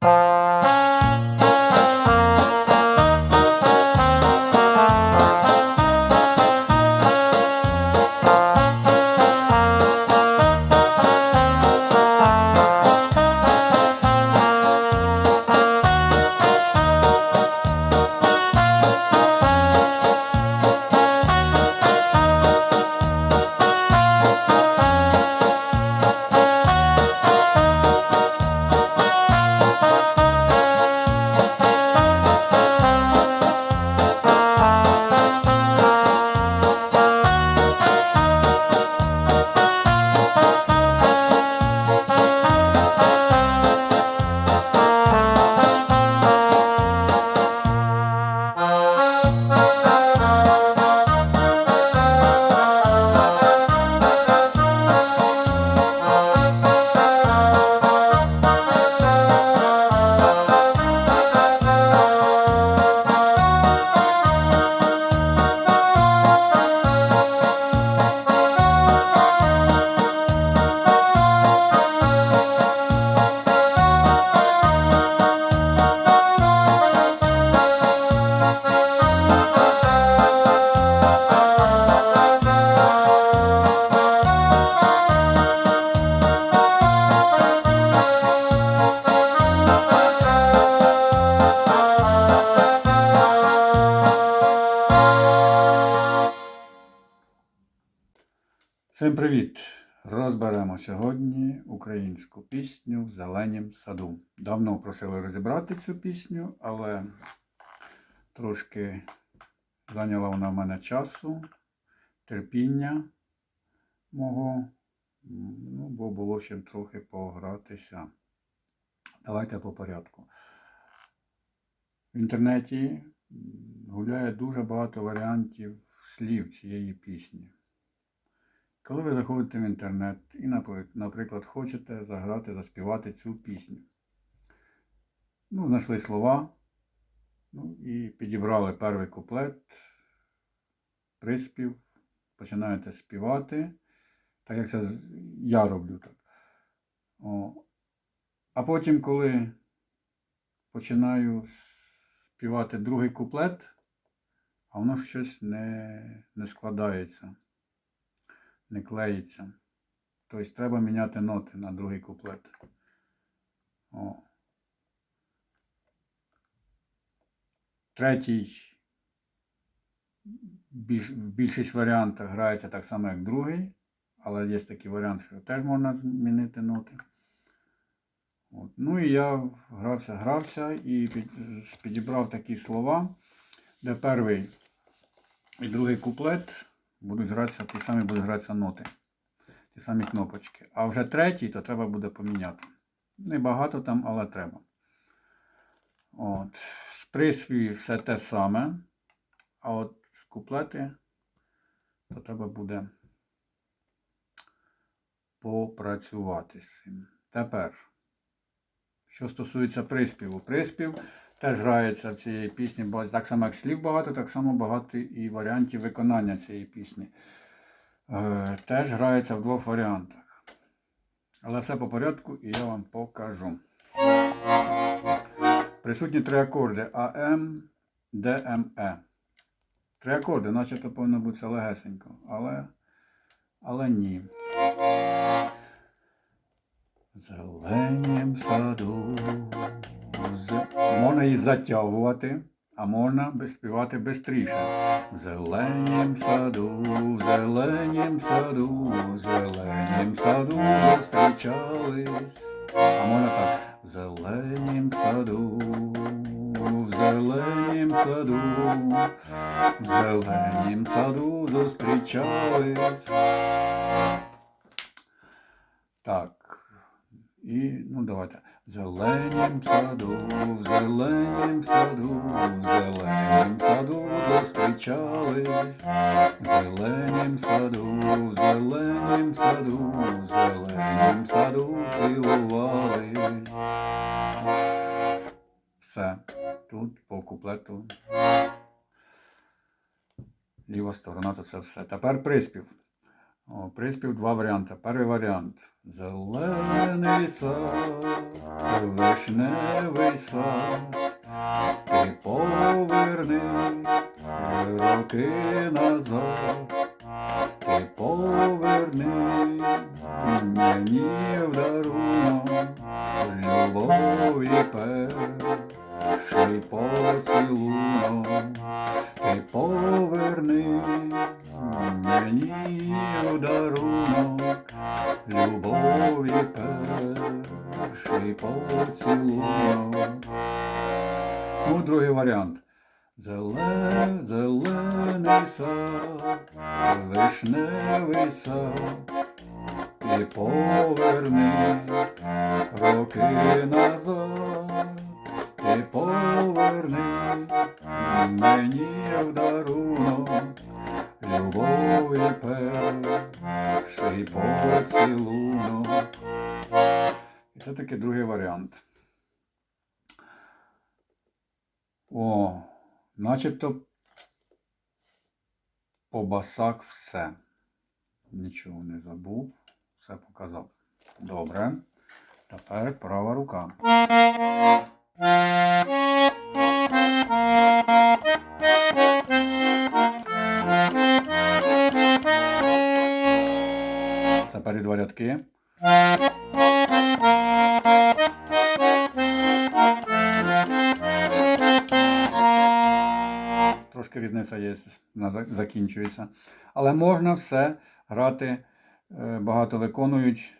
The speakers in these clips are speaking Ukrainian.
you Всім привіт! Розберемо сьогодні українську пісню в зеленім саду. Давно просили розібрати цю пісню, але трошки зайняла вона в мене часу, терпіння мого, ну, бо було ще трохи погратися. Давайте по порядку. В інтернеті гуляє дуже багато варіантів слів цієї пісні. Коли ви заходите в інтернет і, наприклад, хочете заграти, заспівати цю пісню, ну, знайшли слова, ну, і підібрали перший куплет, приспів, починаєте співати, так як це я роблю так. О. А потім, коли починаю співати другий куплет, а воно щось не, не складається не клеїться. Тобто треба міняти ноти на другий куплет. О. Третій більш, в більшість варіантах грається так само, як другий, але є такий варіант, що теж можна змінити ноти. От. Ну і я грався, грався і під, підібрав такі слова, де перший і другий куплет будуть гратися, ті самі будуть гратися ноти, ті самі кнопочки. А вже третій, то треба буде поміняти. Небагато там, але треба. От. З приспівів все те саме. А от куплети, то треба буде попрацювати з цим. Тепер, що стосується приспіву. Приспів теж грається в цієї пісні, бо так само як слів багато, так само багато і варіантів виконання цієї пісні. Е, теж грається в двох варіантах. Але все по порядку і я вам покажу. Присутні три акорди АМ, ДМЕ. Три акорди, начебто повинно бути легесенько, але, але ні. Зеленім саду. Можна її затягувати, а можна співати швидше. В зеленім саду, в зеленім саду, в зеленім саду зустрічались. А можна так. В зеленім саду, в зеленім саду, в зеленім саду зустрічались. Так. І, ну, давайте. В зеленім саду, в зеленім саду, в зеленім саду зустрічались. В зеленім саду, в зеленім саду, в зеленім саду цілувались. Все. Тут по куплету. Ліва сторона, то це все. Тепер приспів. О, приспів два варіанти. Перший варіант. Зелений сад, вишневий сад, ти поверни роки назад, ти поверни мені в дарунок любові перший поцілунок, ти поверни мені в дарунок любові перший поцілунок. Ну, другий варіант. Зеле, зелений сад, вишневий сад, і поверни роки назад, ти поверни мені в дарунок любові перший поцілунок. І це таки другий варіант. О, начебто по басах все. Нічого не забув, все показав. Добре. Тепер права рука. Це два рядки. Трошки різниця є, закінчується. Але можна все грати, е, багато виконують.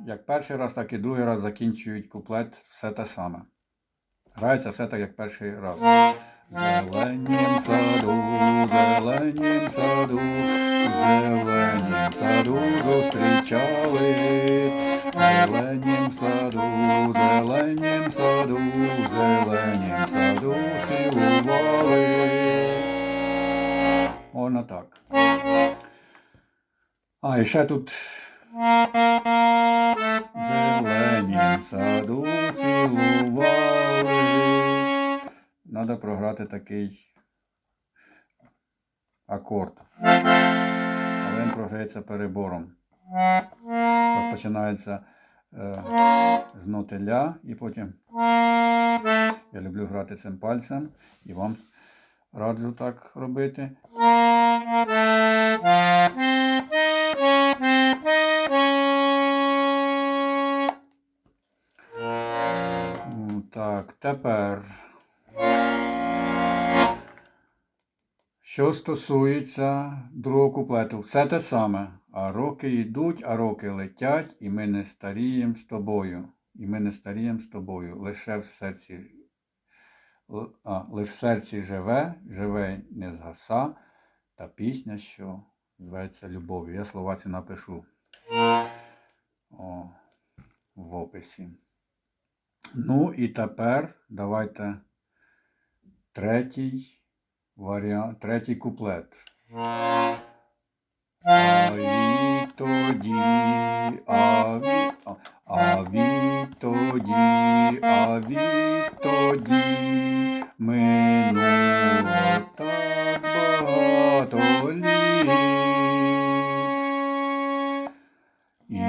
Як перший раз, так і другий раз закінчують куплет все те саме. Грається все так, як перший раз. Зеленім саду, зеленім саду, зеленім саду зустрічали, зеленім саду, зеленім саду, зеленім саду цілували. Воно так. А, і ще тут зеленім Програти такий акорд. Але він програється перебором. Розпочинається е, з ноти ля і потім я люблю грати цим пальцем і вам раджу так робити. Так, тепер. Що стосується другого куплету, все те саме. А роки йдуть, а роки летять, і ми не старіємо з тобою. І ми не старіємо з тобою. Лише в серці, а, лише в серці живе, живе не згаса, та пісня, що зветься любов'ю. Я слова ці напишу О, в описі. Ну і тепер давайте третій варіант, третій куплет. А відтоді, а від, а, відтоді, а відтоді минуло так багато літ. І,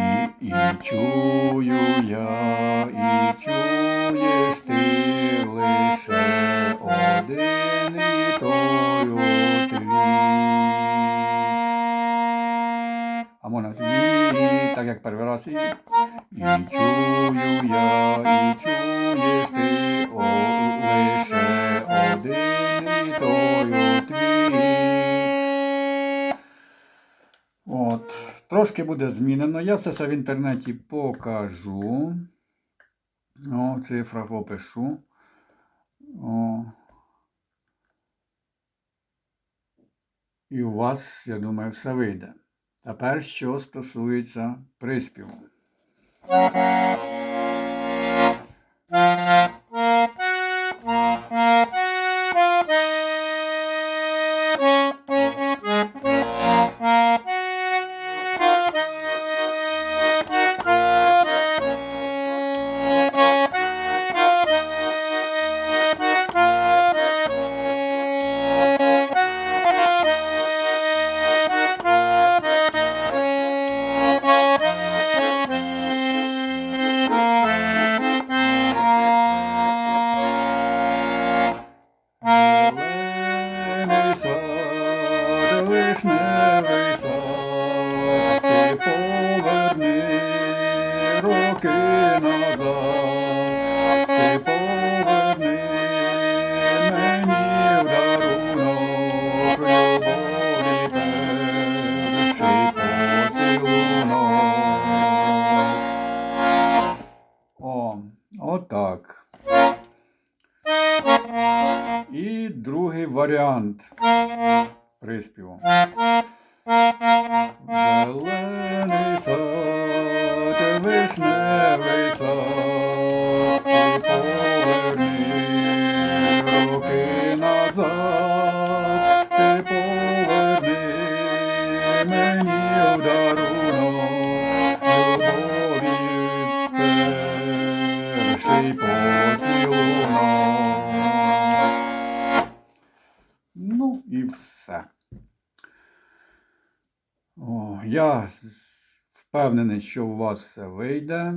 і чую я, і чуєш так як перший раз і. І чую я, і чуєш ти о, лише один і той твій. От, трошки буде змінено. Я все це в інтернеті покажу. О, цифра попишу. О. І у вас, я думаю, все вийде. Тепер, що стосується приспіву. вишневий сад, ти поверни роки назад, ти поверни мені в дарунок любові перший поцілунок. О, отак. І другий варіант приспіву. Зелений сад, вишневий сад, і поверни впевнений, що у вас все вийде.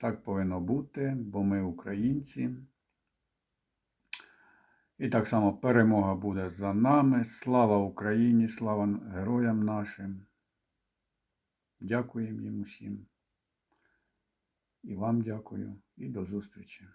Так повинно бути, бо ми українці. І так само перемога буде за нами. Слава Україні, слава героям нашим. Дякуємо їм усім. І вам дякую, і до зустрічі.